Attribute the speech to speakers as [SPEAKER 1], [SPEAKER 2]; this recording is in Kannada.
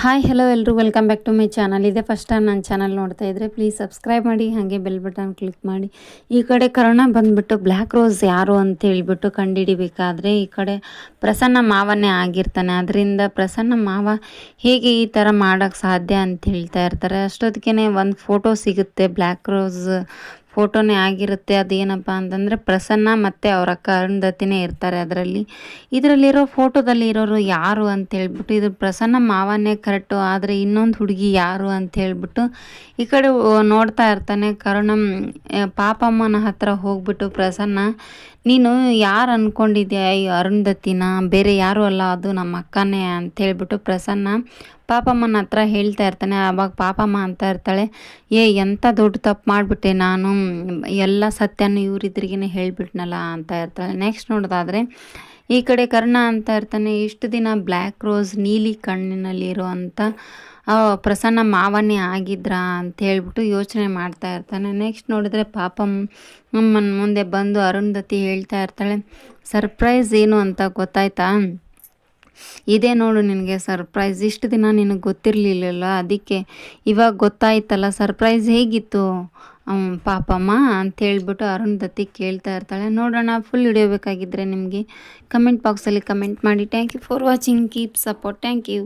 [SPEAKER 1] ಹಾಯ್ ಹಲೋ ಎಲ್ಲರೂ welcome back to my channel ಇದೆ ಫಸ್ಟ್ ಟೈಮ್ ನನ್ನ ಚಾನಲ್ ನೋಡ್ತಾ ಇದ್ದರೆ ಪ್ಲೀಸ್ ಸಬ್ಸ್ಕ್ರೈಬ್ ಮಾಡಿ, ಹಾಗೆ ಬೆಲ್ ಬಟನ್ ಕ್ಲಿಕ್ ಮಾಡಿ. ಈ ಕಡೆ ಕರೋಣ ಬಂದುಬಿಟ್ಟು ಬ್ಲ್ಯಾಕ್ ರೋಸ್ ಯಾರು ಅಂತ ಹೇಳಿಬಿಟ್ಟು ಕಂಡುಹಿಡಿಬೇಕಾದ್ರೆ ಈ ಕಡೆ ಪ್ರಸನ್ನ ಮಾವನೇ ಆಗಿರ್ತಾನೆ. ಅದರಿಂದ ಪ್ರಸನ್ನ ಮಾವ ಹೇಗೆ ಈ ಥರ ಮಾಡೋಕ್ಕೆ ಸಾಧ್ಯ ಅಂತ ಹೇಳ್ತಾ ಇರ್ತಾರೆ. ಅಷ್ಟೊತ್ತಿಗೆ ಒಂದು ಫೋಟೋ ಸಿಗುತ್ತೆ ಬ್ಲ್ಯಾಕ್ ರೋಸ್ ಫೋಟೋನೇ ಆಗಿರುತ್ತೆ. ಅದೇನಪ್ಪ ಅಂತಂದರೆ ಪ್ರಸನ್ನ ಮತ್ತು ಅವರ ಅಕ್ಕ ಅರುಂಧತಿನೇ ಇರ್ತಾರೆ ಅದರಲ್ಲಿ. ಇದರಲ್ಲಿರೋ ಫೋಟೋದಲ್ಲಿ ಇರೋರು ಯಾರು ಅಂತ ಹೇಳ್ಬಿಟ್ಟು, ಇದು ಪ್ರಸನ್ನ ಮಾವನೇ ಕರೆಕ್ಟು, ಆದರೆ ಇನ್ನೊಂದು ಹುಡುಗಿ ಯಾರು ಅಂತ ಹೇಳ್ಬಿಟ್ಟು, ಈ ಕಡೆ ನೋಡ್ತಾ ಇರ್ತಾನೆ. ಕರುಣ ಪಾಪಮ್ಮನ ಹತ್ರ ಹೋಗ್ಬಿಟ್ಟು ಪ್ರಸನ್ನ, ನೀನು ಯಾರು ಅಂದ್ಕೊಂಡಿದ್ಯಾ ಅರುಂಧತಿನ? ಬೇರೆ ಯಾರು ಅಲ್ಲ, ಅದು ನಮ್ಮ ಅಕ್ಕನೇ ಅಂತ ಹೇಳ್ಬಿಟ್ಟು ಪ್ರಸನ್ನ ಪಾಪಮ್ಮನ ಹತ್ರ ಹೇಳ್ತಾ ಇರ್ತಾನೆ, ಆವಾಗ ಪಾಪಮ್ಮ ಅಂತ ಇರ್ತಾಳೆ, ಏ ಎಂಥ ದೊಡ್ಡ ತಪ್ಪು ಮಾಡಿಬಿಟ್ಟೆ ನಾನು, ಎಲ್ಲ ಸತ್ಯನೂ ಇವ್ರಿದ್ರಿಗೇ ಹೇಳಿಬಿಟ್ನಲ್ಲ ಅಂತ ಇರ್ತಾಳೆ. ನೆಕ್ಸ್ಟ್ ನೋಡೋದಾದರೆ, ಈ ಕಡೆ ಕರ್ಣ ಅಂತ ಇರ್ತಾನೆ, ಇಷ್ಟು ದಿನ ಬ್ಲ್ಯಾಕ್ ರೋಸ್ ನೀಲಿ ಕಣ್ಣಿನಲ್ಲಿರುವಂಥ ಪ್ರಸನ್ನ ಮಾವನೇ ಆಗಿದ್ರಾ ಅಂತ ಹೇಳ್ಬಿಟ್ಟು ಯೋಚನೆ ಮಾಡ್ತಾ ಇರ್ತಾನೆ. ನೆಕ್ಸ್ಟ್ ನೋಡಿದ್ರೆ ಪಾಪಮ್ಮನ ಮುಂದೆ ಬಂದು ಅರುಂಧತಿ ಹೇಳ್ತಾ ಇರ್ತಾಳೆ, ಸರ್ಪ್ರೈಸ್ ಏನು ಅಂತ ಗೊತ್ತಾಯ್ತಾ? ಇದೇ ನೋಡು ನಿನಗೆ ಸರ್ಪ್ರೈಸ್ ಇಷ್ಟು ದಿನ ನಿನಗೆ ಗೊತ್ತಿರಲಿಲ್ಲಲ್ಲ, ಅದಕ್ಕೆ ಇವಾಗ ಗೊತ್ತಾಯ್ತಲ್ಲ ಸರ್ಪ್ರೈಸ್ ಹೇಗಿತ್ತು? ಪಾಪಮ್ಮ ಅಂತ ಹೇಳ್ಬಿಟ್ಟು ದತ್ತಿ ಕೇಳ್ತಾ ಇರ್ತಾಳೆ. ನೋಡೋಣ ಫುಲ್ ಹಿಡಿಯೋಬೇಕಾಗಿದ್ದರೆ ನಿಮಗೆ ಕಮೆಂಟ್ ಬಾಕ್ಸಲ್ಲಿ ಕಮೆಂಟ್ ಮಾಡಿ. Thank you for watching keep support thank you